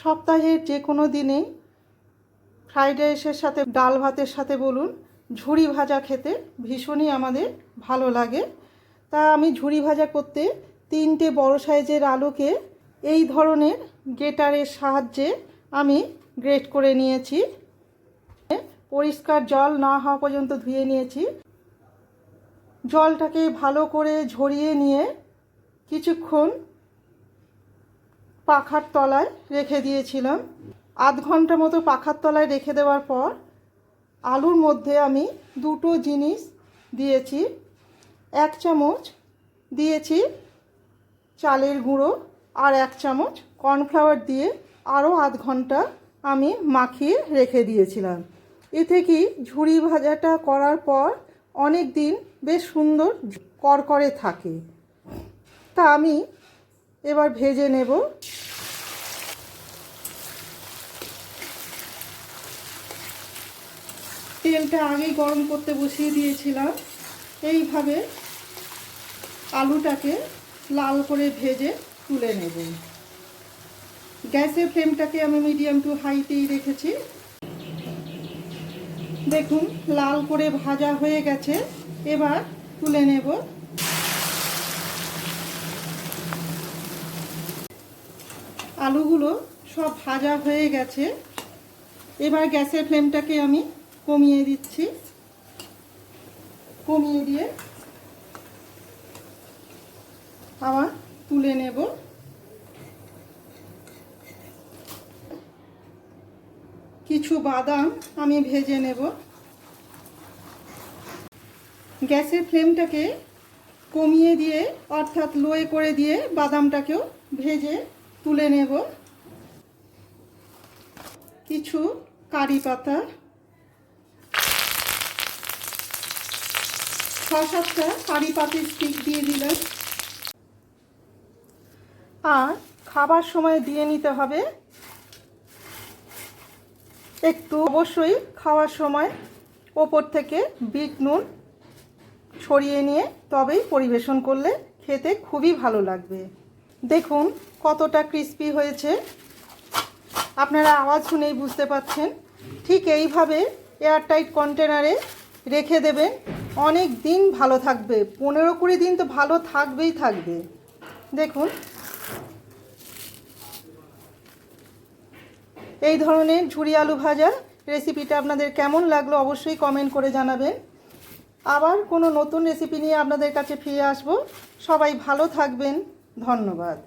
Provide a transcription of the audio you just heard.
সপ্তাহের যে কোনো দিনে ফ্রাইড রাইসের সাথে, ডাল ভাতের সাথে বলুন, ঝুড়ি ভাজা খেতে ভীষণই আমাদের ভালো লাগে। তা আমি ঝুড়ি ভাজা করতে তিনটে বড় সাইজের আলুকে এই ধরনের গেটারের সাহায্যে আমি গ্রেট করে নিয়েছি। পরিষ্কার জল না হওয়া পর্যন্ত ধুয়ে নিয়েছি। জলটাকে ভালো করে ঝরিয়ে নিয়ে কিছুক্ষণ পাখার তলায় রেখে দিয়েছিলাম। আধ ঘণ্টা মতো পাখার তলায় রেখে দেওয়ার পর আলুর মধ্যে আমি দুটো জিনিস দিয়েছি। এক চামচ দিয়েছি চালের গুঁড়ো আর এক চামচ কর্নফ্লাওয়ার দিয়ে আরও আধ ঘণ্টা আমি মাখিয়ে রেখে দিয়েছিলাম। এতে কি ঝুড়ি ভাজাটা করার পর অনেক দিন বেশ সুন্দর করকরে থাকে। তা আমি এবার ভেজে নেব। তেলটা আগেই গরম করতে বসিয়ে দিয়েছিলাম। এইভাবে আলুটাকে লাল করে ভেজে তুলে নেব। গ্যাসের ফ্লেমটাকে আমি মিডিয়াম টু হাইতেই রেখেছি। দেখুন, লাল করে ভাজা হয়ে গেছে। এবার তুলে নেব। আলুগুলো সব ভাজা হয়ে গেছে। এবার গ্যাসের ফ্লেমটাকে আমি কমিয়ে দিচ্ছি। কমিয়ে দিয়ে আবার তুলে নেব। কিছু বাদাম আমি ভেজে নেব। গ্যাসের ফ্লেমটাকে কমিয়ে দিয়ে, অর্থাৎ লোয়ে করে দিয়ে বাদামটাকেও ভেজে তুলে নেব। কিছু কারি পাতা ছ সাতটা কারি পাতির স্টিক দিয়ে দিলাম আর খাবার সময় দিয়ে নিতে হবে। একটু অবশ্যই খাওয়ার সময় ওপর থেকে বিট নুন ছড়িয়ে নিয়ে তবেই পরিবেশন করলে খেতে খুবই ভালো লাগবে। দেখুন কতটা ক্রিস্পি হয়েছে। আপনারা আওয়াজ শুনেই বুঝতে পাচ্ছেন ঠিক এইভাবে এয়ারটাইট কন্টেনারে রেখে দেবেন। অনেক দিন ভালো থাকবে। পনেরো কুড়ি দিন তো ভালো থাকবেই থাকবে। দেখুন। এই ধরনের ঝুরি আলু ভাজা রেসিপিটা আপনাদের কেমন লাগল অবশ্যই কমেন্ট করে জানাবেন। আবার কোনো নতুন রেসিপি নিয়ে আপনাদের কাছে ফিরে আসব। সবাই ভালো থাকবেন। ধন্যবাদ।